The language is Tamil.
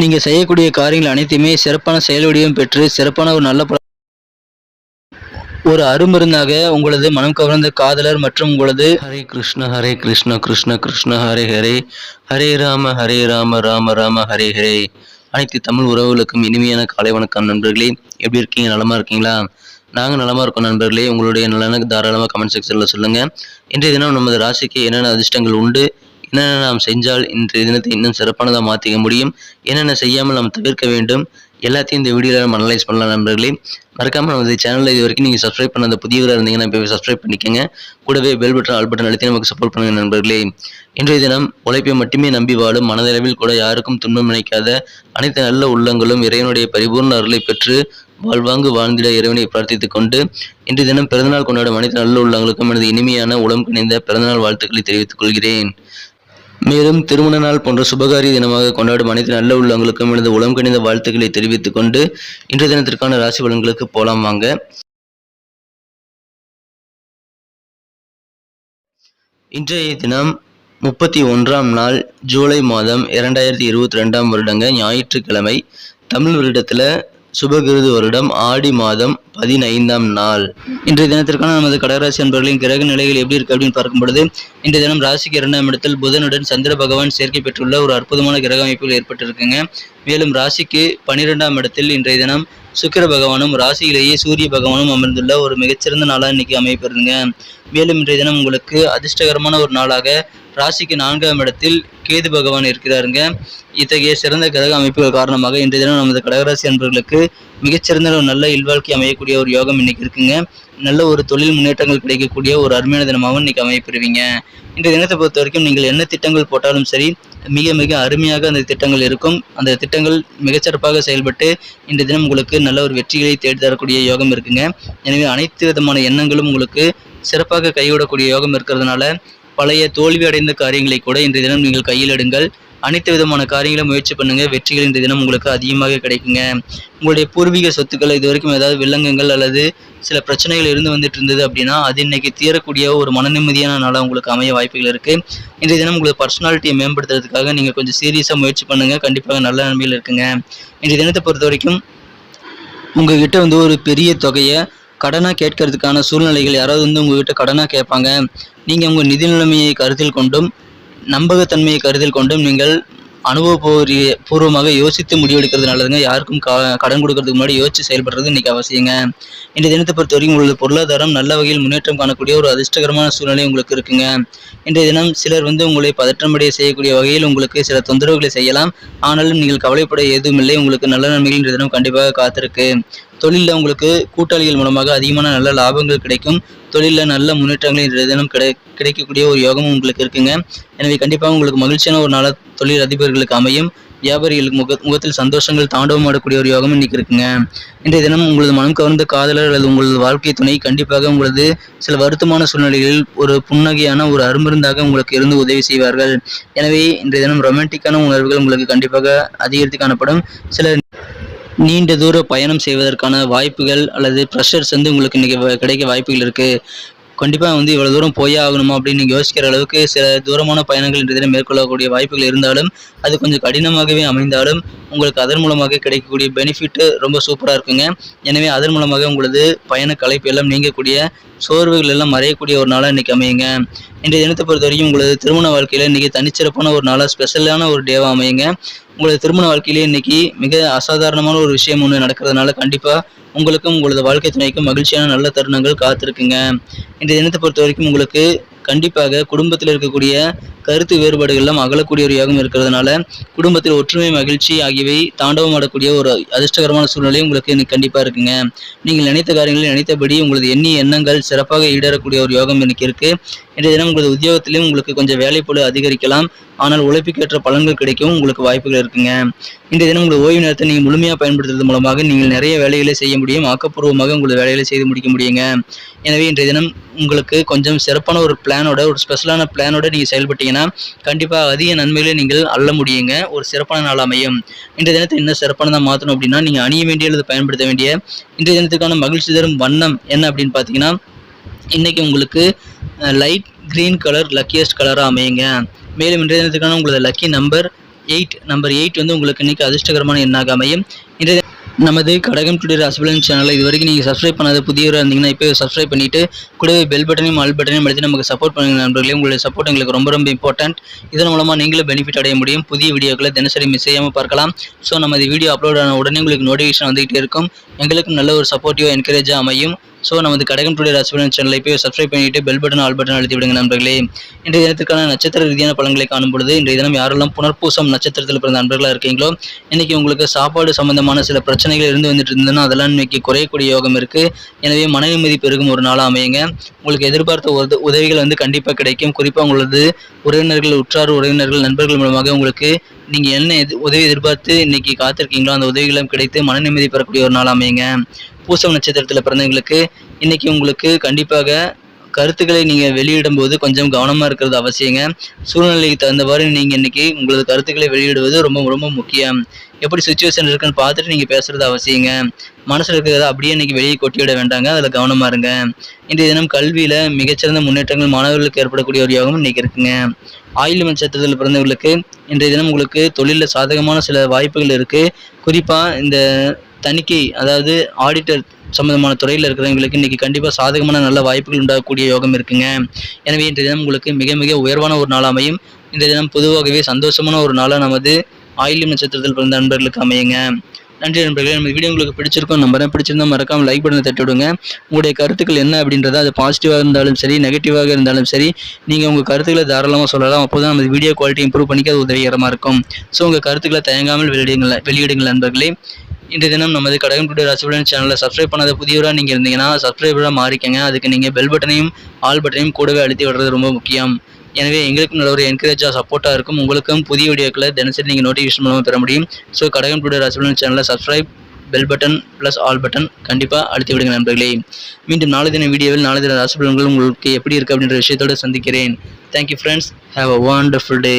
நீங்கள் செய்யக்கூடிய காரியங்கள் அனைத்தையுமே சிறப்பான செயல் வடிவம் பெற்று சிறப்பான ஒரு நல்ல ஒரு அருமருந்தாக உங்களது மனம் கவர்ந்த காதலர் மற்றும் உங்களது ஹரே கிருஷ்ண ஹரே கிருஷ்ண கிருஷ்ண கிருஷ்ண ஹரே ஹரே. ஹரே ராம ஹரே ராம ராம ராம ஹரே ஹரே. அனைத்து தமிழ் உறவுகளுக்கும் இனிமையான காலை வணக்கம் நண்பர்களே. எப்படி இருக்கீங்க? நலமாக இருக்கீங்களா? நாங்கள் நலமாக இருக்கோம் நண்பர்களே. உங்களுடைய நலனுக்கு தாராளமாக கமெண்ட் செக்ஷனில் சொல்லுங்கள் இன்றைய தினம் நமது ராசிக்கு என்னென்ன அதிர்ஷ்டங்கள் உண்டு? என்னென்ன நாம் செஞ்சால் இன்றைய தினத்தை இன்னும் சிறப்பானதாக மாற்றிக்க முடியும்? என்னென்ன செய்யாமல் நாம் தவிர்க்க வேண்டும்? எல்லாத்தையும் இந்த வீடியோவில் நம்ம அனலைஸ் பண்ணலாம் நண்பர்களே. மறக்காமல் நமது சேனலில் இது வரைக்கும் நீங்கள் சப்ஸ்கிரைப் பண்ணாத புதியவராக இருந்தீங்கன்னா இப்போ சப்ஸ்கிரைப் பண்ணிக்கோங்க. கூடவே பெல் பட்டன் ஆல் பட்டன் அழுத்தி நமக்கு சப்போர்ட் பண்ணுங்கள் நண்பர்களே. இன்றைய தினம் உழைப்பை மட்டுமே நம்பி வாழும் மனதளவில் கூட யாருக்கும் துன்பம் நினைக்காத அனைத்து நல்ல உள்ளங்களும் இறைவனுடைய பரிபூர்ண அருளை பெற்று வாழ்வாங்கு வாழ்ந்திட இறைவனை பிரார்த்தித்துக் கொண்டு இன்றைய தினம் பிறந்தநாள் கொண்டாடும் அனைத்து நல்ல உள்ளங்களுக்கும் எனது இனிமையான உளம் கிணைந்த பிறந்தநாள் வாழ்த்துக்களை தெரிவித்துக் கொள்கிறேன். மேலும் திருமண நாள் போன்ற சுபகாரிய தினமாக கொண்டாடும் அனைத்து நல்ல உள்ளவங்களுக்கும் எனது உளம் கணிந்த வாழ்த்துக்களை தெரிவித்துக் கொண்டு இன்றைய தினத்திற்கான ராசி பலன்களுக்கு போலாம் வாங்க. இன்றைய தினம் முப்பத்தி ஒன்றாம் நாள் ஜூலை மாதம் இரண்டாயிரத்தி இருபத்தி ரெண்டாம் வருடங்க ஞாயிற்றுக்கிழமை. தமிழ் வருடத்தில் சுபகிருது வருடம் ஆடி மாதம் பதினைந்தாம் நாள். இன்றைய தினத்திற்கான நமது கடகராசி அன்பர்களின் கிரக நிலைகள் எப்படி இருக்கு அப்படின்னு பார்க்கும் பொழுது இன்றைய தினம் ராசிக்கு இரண்டாம் இடத்தில் புதனுடன் சந்திர பகவான் சேர்க்கை பெற்றுள்ள ஒரு அற்புதமான கிரக அமைப்புகள் ஏற்பட்டிருக்குங்க. மேலும் ராசிக்கு பனிரெண்டாம் இடத்தில் இன்றைய தினம் சுக்கிர பகவானும் ராசியிலேயே சூரிய பகவானும் அமர்ந்துள்ள ஒரு மிகச்சிறந்த நாளாக இன்னைக்கு அமைப்பிருங்க மேலும் இன்றைய தினம் உங்களுக்கு அதிர்ஷ்டகரமான ஒரு நாளாக ராசிக்கு நான்காம் இடத்தில் கேது பகவான் இருக்கிறாருங்க. இத்தகைய சிறந்த கிரக அமைப்புகள் காரணமாக இன்றைய தினம் நமது கடகராசி அன்பர்களுக்கு மிகச்சிறந்த ஒரு நல்ல இல்வாழ்க்கை அமையக்கூடிய ஒரு யோகம் இன்னைக்கு இருக்குங்க. நல்ல ஒரு தொழில் முன்னேற்றங்கள் கிடைக்கக்கூடிய ஒரு அருமையான தினமாகவும் இன்றைக்கி அமைப்பெறுவீங்க இந்த தினத்தை பொறுத்த வரைக்கும் நீங்கள் என்ன திட்டங்கள் போட்டாலும் சரி மிக மிக அருமையாக அந்த திட்டங்கள் இருக்கும். அந்த திட்டங்கள் மிகச்சிறப்பாக செயல்பட்டு இந்த தினம் உங்களுக்கு நல்ல ஒரு வெற்றிகளை தேடி தரக்கூடிய யோகம் இருக்குங்க. எனவே அனைத்து விதமான எண்ணங்களும் உங்களுக்கு சிறப்பாக கைவிடக்கூடிய யோகம் இருக்கிறதுனால பழைய தோல்வி அடைந்த காரியங்களை கூட இன்றைய தினம் நீங்கள் கையில் எடுங்கள். அனைத்து விதமான காரியங்களும் முயற்சி பண்ணுங்க. வெற்றிகள் இந்த தினம் உங்களுக்கு அதிகமாக கிடைக்குங்க. உங்களுடைய பூர்வீக சொத்துக்கள் இது வரைக்கும் ஏதாவது வில்லங்கங்கள் அல்லது சில பிரச்சனைகள் இருந்து வந்துட்டு இருந்தது அப்படின்னா அது இன்னைக்கு தீரக்கூடிய ஒரு மன நிம்மதியான நாளாக உங்களுக்கு அமைய வாய்ப்புகள் இருக்கு. இன்றைய தினம் உங்களுக்கு பர்சனாலிட்டியை மேம்படுத்துறதுக்காக நீங்க கொஞ்சம் சீரியஸாக முயற்சி பண்ணுங்க. கண்டிப்பாக நல்ல நன்மையில் இருக்குங்க. இன்றைய தினத்தை பொறுத்த வரைக்கும் உங்ககிட்ட வந்து ஒரு பெரிய தொகையை கடனாக கேட்கறதுக்கான சூழ்நிலைகள் யாராவது வந்து உங்ககிட்ட கடனாக கேட்பாங்க. நீங்கள் உங்கள் நிதி நிலைமையை கருத்தில் கொண்டும் நம்பகத்தன்மையை கருத்தில் கொண்டும் நீங்கள் அனுபவபூர்வ பூர்வமாக யோசித்து முடிவெடுக்கிறது நல்லதுங்க. யாருக்கும் க கடன் கொடுக்கறதுக்கு முன்னாடி யோசிச்சு செயல்படுறது இன்னைக்கு அவசியங்க. இன்றைய தினத்தை பொறுத்த வரைக்கும் உங்களது பொருளாதாரம் நல்ல வகையில் முன்னேற்றம் காணக்கூடிய ஒரு அதிர்ஷ்டகரமான சூழ்நிலை உங்களுக்கு இருக்குங்க. இன்றைய தினம் சிலர் வந்து உங்களை பதற்றமடைய செய்யக்கூடிய வகையில் உங்களுக்கு சில தொந்தரவுகளை செய்யலாம். ஆனாலும் நீங்கள் கவலைப்பட எதுவுமில்லை உங்களுக்கு நல்ல நன்மைகள் இன்றைய தினம் கண்டிப்பாக காத்திருக்கு. தொழிலில் உங்களுக்கு கூட்டாளிகள் மூலமாக அதிகமான நல்ல லாபங்கள் கிடைக்கும். தொழிலில் நல்ல முன்னேற்றங்கள் இன்றைய தினம் கிடை கிடைக்கக்கூடிய ஒரு யோகமும் உங்களுக்கு இருக்குங்க. எனவே கண்டிப்பாக உங்களுக்கு மகிழ்ச்சியான ஒரு நல்ல தொழில் அதிபர்களுக்கு அமையும். வியாபாரிகளுக்கு முக முகத்தில் சந்தோஷங்கள் தாண்டவம் ஆடக்கூடிய ஒரு யோகம் இன்னைக்கு இருக்குங்க. இன்றைய தினம் உங்களது மனம் கவர்ந்த காதலர் அல்லது உங்களது வாழ்க்கை துணை கண்டிப்பாக உங்களது சில வருத்தமான சூழ்நிலைகளில் ஒரு புன்னகையான ஒரு அருமருந்தாக உங்களுக்கு இருந்து உதவி செய்வார்கள். எனவே இன்றைய தினம் ரொமான்டிக்கான உணர்வுகள் உங்களுக்கு கண்டிப்பாக அதிகரித்து காணப்படும். சில நீண்ட தூர பயணம் செய்வதற்கான வாய்ப்புகள் அல்லது ப்ரெஷர்ஸ் வந்து உங்களுக்கு இன்றைக்கி கிடைக்க வாய்ப்புகள் இருக்குது கண்டிப்பாக வந்து இவ்வளோ தூரம் போயே ஆகணுமா அப்படின்னு நீங்கள் யோசிக்கிற அளவுக்கு சில தூரமான பயணங்கள் இன்றைய தினம் மேற்கொள்ளக்கூடிய வாய்ப்புகள் இருந்தாலும் அது கொஞ்சம் கடினமாகவே அமைந்தாலும் உங்களுக்கு அதன் மூலமாக கிடைக்கக்கூடிய பெனிஃபிட்டு ரொம்ப சூப்பராக இருக்குங்க. எனவே அதன் மூலமாக உங்களது பயண கலைப்பு எல்லாம் நீங்கக்கூடிய சோர்வுகள் எல்லாம் மறையக்கூடிய ஒரு நாளாக இன்றைக்கி அமையுங்க. இன்றைய தினத்தை பொறுத்த வரைக்கும் உங்களது திருமண வாழ்க்கையில் இன்றைக்கி தனிச்சிறப்பான ஒரு நாளாக ஸ்பெஷலான ஒரு டேவாக அமையுங்க. உங்களது திருமண வாழ்க்கையிலே இன்னைக்கு மிக அசாதாரணமான ஒரு விஷயம் ஒன்று நடக்கிறதுனால கண்டிப்பாக உங்களுக்கும் உங்களது வாழ்க்கை துணைக்கும் மகிழ்ச்சியான நல்ல தருணங்கள் காத்திருக்குங்க. இந்த தினத்தை பொறுத்த வரைக்கும் உங்களுக்கு கண்டிப்பாக குடும்பத்தில் இருக்கக்கூடிய கருத்து வேறுபாடுகள் எல்லாம் அகலக்கூடிய ஒரு யோகம் இருக்கிறதுனால குடும்பத்தில் ஒற்றுமை மகிழ்ச்சி ஆகியவை தாண்டவம் ஆடக்கூடிய ஒரு அதிர்ஷ்டகரமான சூழ்நிலை உங்களுக்கு இன்னைக்கு கண்டிப்பாக இருக்குங்க. நீங்கள் நினைத்த காரியங்களை நினைத்தபடி உங்களது எண்ணி எண்ணங்கள் சிறப்பாக ஈடேறக்கூடிய ஒரு யோகம் எனக்கு இருக்கு. இன்றைய தினம் உங்களது உத்தியோகத்திலையும் உங்களுக்கு கொஞ்சம் வேலைப்பொழு அதிகரிக்கலாம். ஆனால் உழைப்புக்கேற்ற பலன்கள் கிடைக்கவும் உங்களுக்கு வாய்ப்புகள் இருக்குங்க. இன்றைய தினம் உங்களது ஓய்வு நேரத்தை நீங்கள் முழுமையாக பயன்படுத்துறது மூலமாக நீங்கள் நிறைய வேலைகளை செய்ய முடியும். ஆக்கப்பூர்வமாக உங்களது வேலைகளை செய்து முடிக்க முடியுங்க. எனவே இன்றைய தினம் உங்களுக்கு கொஞ்சம் சிறப்பான ஒரு பிளானோட ஒரு ஸ்பெஷலான பிளானோட நீங்கள் செயல்பட்டீங்கன்னா கண்டிப்பாக அதிக நன்மைகளை நீங்கள் அள்ள முடியுங்க. ஒரு சிறப்பான நாள் அமையும். இன்றைய தினத்தை இன்னும் சிறப்பானதாக மாற்றணும் அப்படின்னா நீங்கள் அணிய வேண்டிய அல்லது பயன்படுத்த வேண்டிய இன்றைய தினத்துக்கான மகிழ்ச்சி தரும் வண்ணம் என்ன அப்படின்னு பார்த்தீங்கன்னா இன்னைக்கு உங்களுக்கு லைட் கிரீன் கலர் லக்கியஸ்ட் கலராக அமையுங்க. மேலும் இன்றைய தினத்துக்கான உங்களது lucky number eight number eight வந்து உங்களுக்கு இன்னைக்கு அதிர்ஷ்டகரமான எண்ணாக அமையும். இன்றைய நமது கடகம் டுடே ராசிபலன் சேனலை இது வரைக்கும் நீங்கள் சப்ஸ்கிரைப் பண்ணாத புதியவராக இருந்தீங்கன்னா இப்போ சப்ஸ்கிரைப் பண்ணிட்டு கூடவே பெல் பட்டனையும் ஆல் பட்டனையும் அழுத்தி நமக்கு சப்போர்ட் பண்ணுங்க நண்பர்களே. உங்களுடைய சப்போர்ட் எங்களுக்கு ரொம்ப ரொம்ப இம்பார்ட்டன்ட் இதன் மூலமாக நீங்களும் பெனிஃபிட் அடைய முடியும். புதிய வீடியோக்களை தினசரி மிஸ் செய்யாமல் பார்க்கலாம். ஸோ நம்ம வீடியோ அப்லோட் ஆன உடனே உங்களுக்கு நோட்டிஃபிகேஷன் வந்துகிட்டே இருக்கும். எங்களுக்கும் நல்ல ஒரு சப்போர்ட்டிவாக என்கரேஜாக அமையும். ஸோ நமது கடகம் டுடே ராசிபலன் சேனலை போய் சப்ஸ்கிரைப் பண்ணிட்டு பெல் பட்டன் ஆல் பட்டன் அழுத்தி விடுங்க நண்பர்களே. இன்றைய தினத்திற்கான நட்சத்திர ரீதியான பலன்களை காணும் பொழுது இன்றைய தினம் யாரெல்லாம் புனர்பூசம் நட்சத்திரத்தில் பிறந்த நண்பர்களாக இருக்கீங்களோ இன்னைக்கு உங்களுக்கு சாப்பாடு சம்பந்தமான சில பிரச்சனைகள் இருந்து வந்துட்டு இருந்ததுன்னா அதெல்லாம் இன்னைக்கு குறையக்கூடிய யோகம் இருக்குது எனவே மன நிம்மதி பெருகும் ஒரு நாளாக அமையுங்க. உங்களுக்கு எதிர்பார்த்த உத உதவிகள் வந்து கண்டிப்பாக கிடைக்கும். குறிப்பாக உங்களது உறவினர்கள் உற்றார் உறவினர்கள் நண்பர்கள் மூலமாக உங்களுக்கு நீங்கள் என்ன எது உதவி எதிர்பார்த்து இன்னைக்கு காத்திருக்கீங்களோ அந்த உதவிகளும் கிடைத்து மன நிம்மதி பெறக்கூடிய ஒரு நாள் அமையுங்க. பூசம் நட்சத்திரத்தில் பிறந்தவங்களுக்கு இன்றைக்கி உங்களுக்கு கண்டிப்பாக கருத்துக்களை நீங்கள் வெளியிடும் போது கொஞ்சம் கவனமாக இருக்கிறது அவசியங்க. சூழ்நிலைக்கு தகுந்தவாறு நீங்கள் இன்றைக்கி உங்களது கருத்துக்களை வெளியிடுவது ரொம்ப ரொம்ப முக்கியம். எப்படி சுச்சுவேஷன் இருக்குன்னு பார்த்துட்டு நீங்கள் பேசுறது அவசியங்க. மனசில் இருக்கிறத அப்படியே இன்றைக்கி வெளியே கொட்டிவிட வேண்டாங்க. அதில் கவனமாக இருங்க. இன்றைய தினம் கல்வியில் மிகச்சிறந்த முன்னேற்றங்கள் மாணவர்களுக்கு ஏற்படக்கூடிய ஒரு யோகம் இன்றைக்கி இருக்குங்க. ஆயுள் நட்சத்திரத்தில் பிறந்தவர்களுக்கு இன்றைய தினம் உங்களுக்கு தொழிலில் சாதகமான சில வாய்ப்புகள் இருக்குது குறிப்பாக இந்த தணிக்கை அதாவது ஆடிட்டர் சம்பந்தமான துறையில் இருக்கிறவங்களுக்கு இன்றைக்கி கண்டிப்பாக சாதகமான நல்ல வாய்ப்புகள் உண்டாகக்கூடிய யோகம் இருக்குங்க. எனவே இன்றைய தினம் உங்களுக்கு மிக மிக உயர்வான ஒரு நாள் அமையும். இன்றைய தினம் பொதுவாகவே சந்தோஷமான ஒரு நாளாக நமது ஆயில்யம் நட்சத்திரத்தில் பிறந்த நண்பர்களுக்கு அமையுங்க. நன்றி நண்பர்களே நம்ம வீடியோ உங்களுக்கு பிடிச்சிருக்கோம் நம்பரை பிடிச்சிருந்தா மறக்காம லைக் பட்டனை தட்டி விடுங்க. உங்களுடைய கருத்துக்கள் என்ன அப்படின்றத அது பாசிட்டிவாக இருந்தாலும் சரி நெகட்டிவாக இருந்தாலும் சரி நீங்கள் உங்கள் கருத்துக்களை தாராளமாக சொல்லலாம். அப்போ தான் நம்ம வீடியோ குவாலிட்டி இம்ப்ரூவ் பண்ணிக்க அது உதவிகரமாக இருக்கும். ஸோ உங்கள் கருத்துக்களை தயங்காமல் வெளியிடுங்கள் வெளியிடுங்கள் நண்பர்களே. இன்றைய தினம் நமது கடகம் டுடே ராசிபலன் சேனலை சப்ஸ்கிரைப் பண்ணாத புதியவராக நீங்கள் இருந்தீங்கன்னா சப்ஸ்கிரைபராக மாறிக்கங்க. அதுக்கு நீங்கள் பெல் பட்டனையும் ஆல் பட்டனையும் கூடவே அழுத்தி விடுறது ரொம்ப முக்கியம். எனவே எங்களுக்கும் நல்ல ஒரு என்கரேஜாக சப்போர்ட்டாக இருக்கும். உங்களுக்கும் புதிய வீடியோக்களை தினசரி நீங்கள் நோட்டிஃபிகேஷன் மூலமாக பெற முடியும். ஸோ கடகம் டுடே ராசிபலன் சேனலை subscribe bell button plus all button கண்டிப்பாக அழுத்தி விடுங்க நண்பர்களே. மீண்டும் நாளை தின வீடியோவில் நாளை தின ராசிபலன்கள் உங்களுக்கு எப்படி இருக்குது அப்படின்ற விஷயத்தோடு சந்திக்கிறேன். Thank you friends have a wonderful day